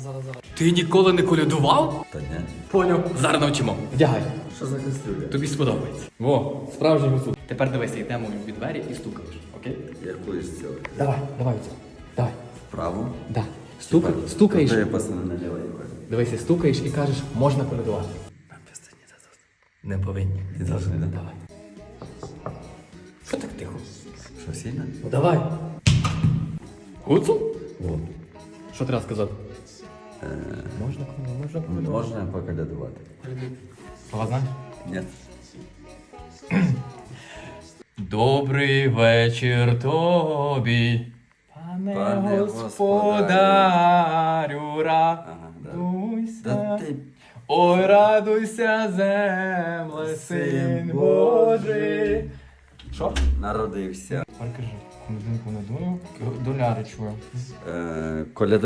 Зараз, зараз, зараз. Ти ніколи не колядував? Та ні. Поняв. Зараз навчимо. Вдягай. Що за кастрюля? Тобі сподобається. Во, справжній гусу. Тепер дивися, йдемо від двері і стукаєш. Окей? Яку із цього? Давай, давай оце. Давай. Вправо? Да. Стукай, стукаєш. Тобто я пацани наліво його. Дивися, стукаєш і кажеш, можна колядувати. Не повинні. Ти должен, да? Давай. Що так тихо? Що, сильно? Ну давай. Гуцул? О. Що треба сказати? Можна можна Можна поколядувати? Слова? Ні. Добрий вечір тобі, пане, Пане господарю, Ага, да. радуйся. Та ти Ой, радуйся, земле, син Син Божий. Що? народився. Тепер кажи, комединку не дую, доляри чую. Е, коляда